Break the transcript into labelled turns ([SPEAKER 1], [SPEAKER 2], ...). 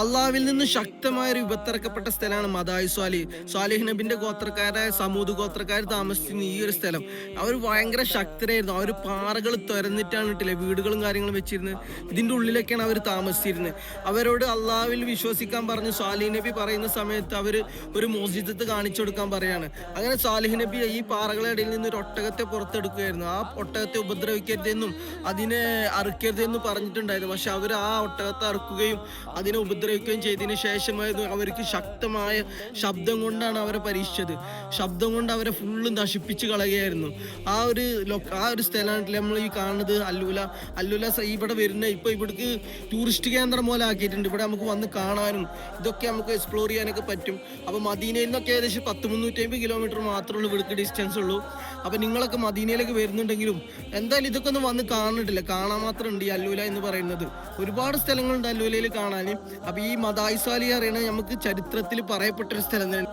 [SPEAKER 1] അള്ളാവിൽ നിന്ന് ശക്തമായ ഒരു വിപത്തിറക്കപ്പെട്ട സ്ഥലമാണ് മദായി സ്വാലി. സ്വാലിഹ് നബിന്റെ ഗോത്രക്കാരായ സമൂത് ഗോത്രക്കാർ താമസിച്ചിരുന്ന ഈ ഒരു സ്ഥലം. അവർ ഭയങ്കര ശക്തരായിരുന്നു. അവർ പാറകൾ തുരന്നിട്ടാണ് ഇട്ടില്ലേ വീടുകളും കാര്യങ്ങളും വെച്ചിരുന്നത്. ഇതിന്റെ ഉള്ളിലൊക്കെയാണ് അവർ താമസിച്ചിരുന്നത്. അവരോട് അള്ളാവിൽ വിശ്വസിക്കാൻ പറഞ്ഞ് സ്വാലിഹ് നബി പറയുന്ന സമയത്ത് അവർ ഒരു മോസ്ജിദത്ത് കാണിച്ചു കൊടുക്കാൻ പറയാണ്. അങ്ങനെ സ്വാലിഹ് നബി ഈ പാറകളുടെ ഇടയിൽ നിന്ന് ഒരു ഒട്ടകത്തെ പുറത്തെടുക്കുകയായിരുന്നു. ആ ഒട്ടകത്തെ ഉപദ്രവിക്കരുതെന്നും അതിനെ അറുക്കരുതെന്നും പറഞ്ഞിട്ടുണ്ടായിരുന്നു. പക്ഷെ അവർ ആ ഒട്ടകത്തെ അറുക്കുകയും അതിനെ ഉപദ്രവിക്കുകയും ചെയ്തതിന് ശേഷമായിരുന്നു അവർക്ക് ശക്തമായ ശബ്ദം കൊണ്ടാണ് അവരെ പരീക്ഷിച്ചത്. ശബ്ദം കൊണ്ട് അവരെ ഫുള്ള് നശിപ്പിച്ച് കളയുകയായിരുന്നു. ആ ഒരു ആ ഒരു സ്ഥലമാണ് നമ്മൾ ഈ കാണുന്നത്. അല്ലൂല അല്ലൂല ഇവിടെ വരുന്ന ഇപ്പൊ ഇവിടേക്ക് ടൂറിസ്റ്റ് കേന്ദ്രം പോലെ ആക്കിയിട്ടുണ്ട്. ഇവിടെ നമുക്ക് വന്ന് കാണാനും ഇതൊക്കെ നമുക്ക് എക്സ്പ്ലോർ ചെയ്യാനൊക്കെ പറ്റും. അപ്പൊ മദീനയിൽ നിന്നൊക്കെ ഏകദേശം പത്ത് മുന്നൂറ്റി അമ്പത് കിലോമീറ്റർ മാത്രമേ ഉള്ളൂ ഇവിടേക്ക് ഡിസ്റ്റൻസ് ഉള്ളൂ. അപ്പൊ നിങ്ങളൊക്കെ മദീനയിലേക്ക് വരുന്നുണ്ടെങ്കിലും എന്തായാലും ഇതൊക്കെ ഒന്ന് വന്ന് കാണുന്നുണ്ടല്ലോ? കാണാൻ മാത്രം ഉണ്ട് ഈ അല്ലൂല എന്ന് പറയുന്നത്. ഒരുപാട് സ്ഥലങ്ങളുണ്ട് അല്ലൂലയിൽ കാണാൻ. അപ്പൊ ഈ മദായിസാലി അറിയണത് നമുക്ക് ചരിത്രത്തിൽ പറയപ്പെട്ട ഒരു സ്ഥലം തന്നെ